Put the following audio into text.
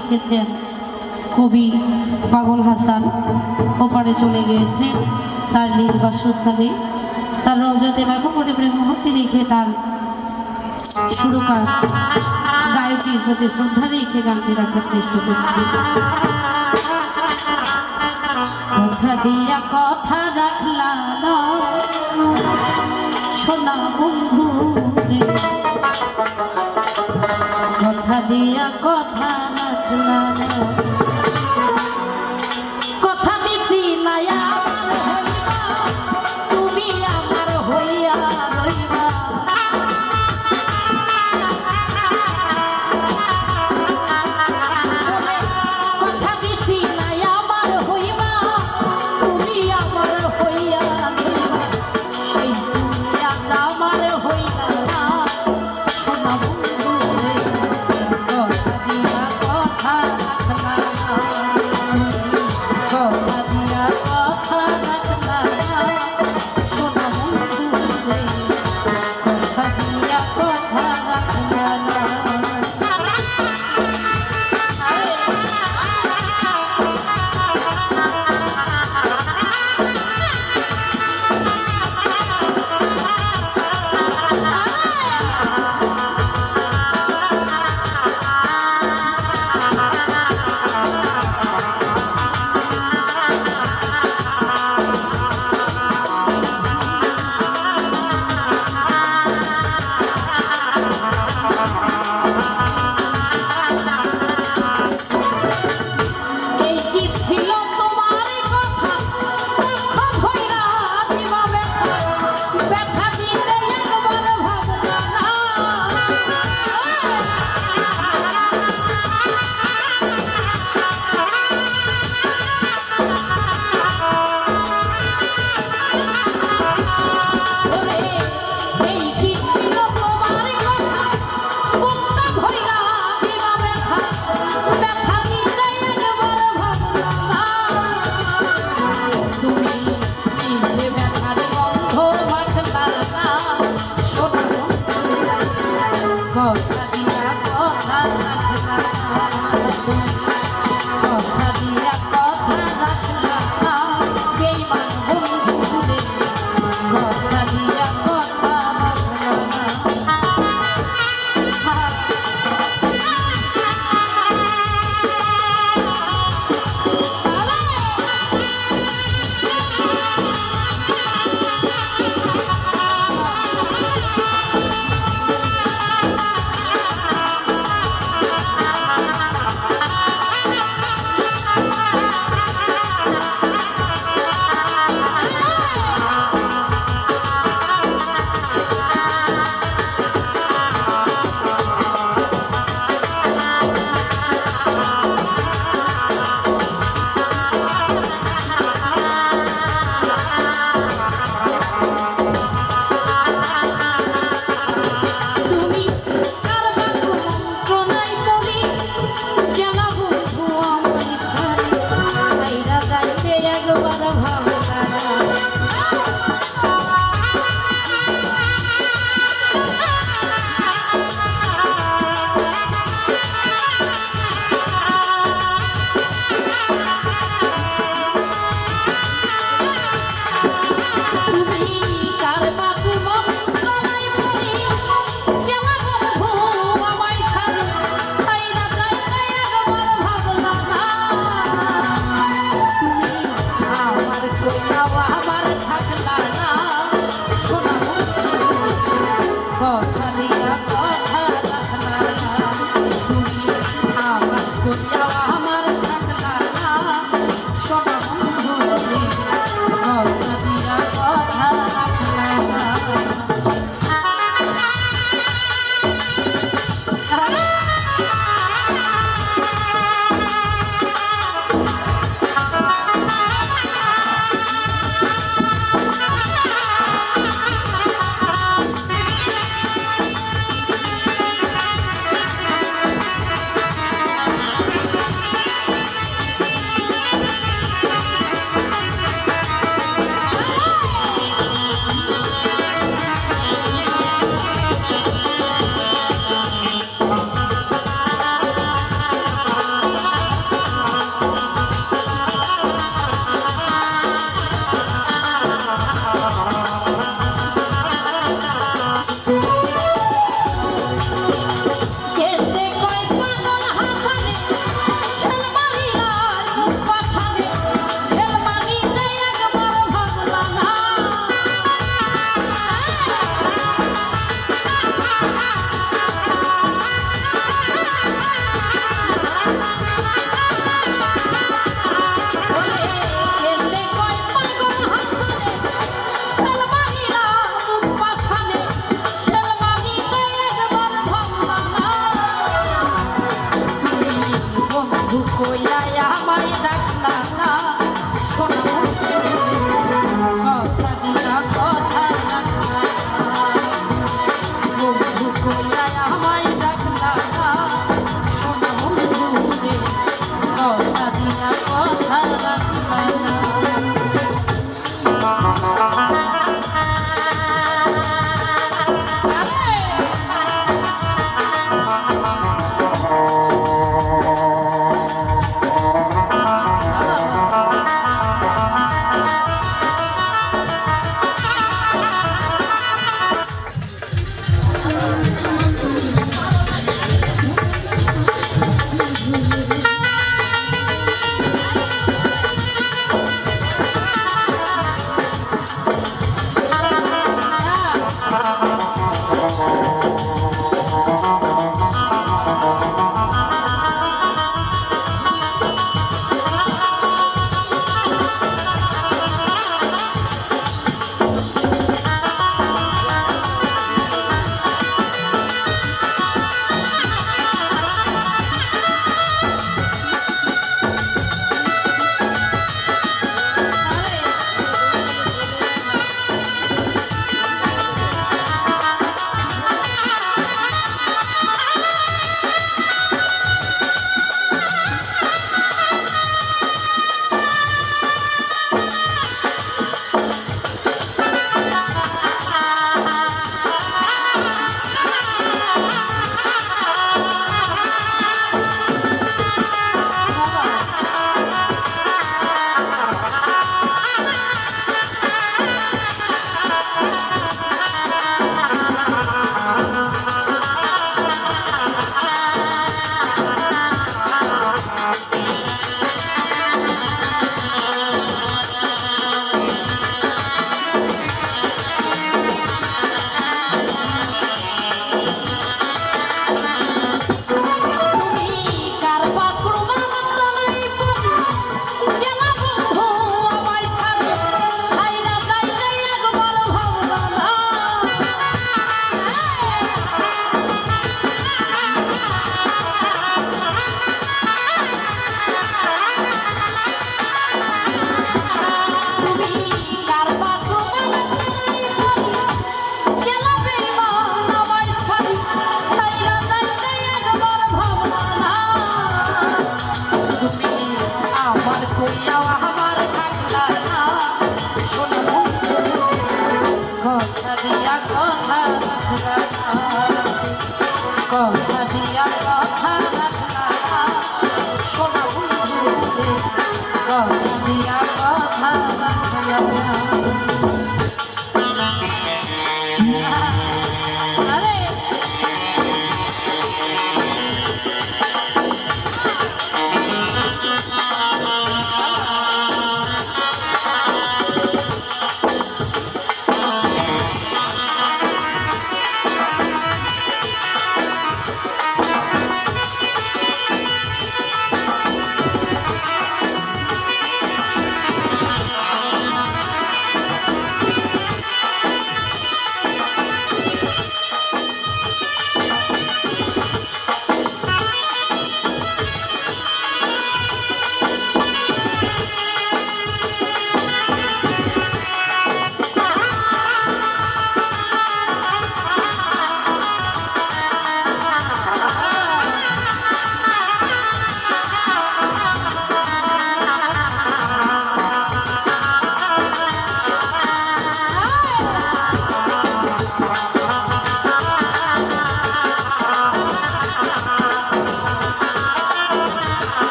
লিখেছেন কবি পাগল হাসান। ওপারে চলে গিয়েছে তার নিজ বাসস্থানে। তার রজাতে এখন মনে প্রেম মুহূর্তে রেখে তার শুরু সুরকার গায়কির প্রতি শ্রদ্ধা রেখে গানটি রাখার চেষ্টা করছি। কথা দিয়া কথা রাখলা সোনা আমার ডাকলা না।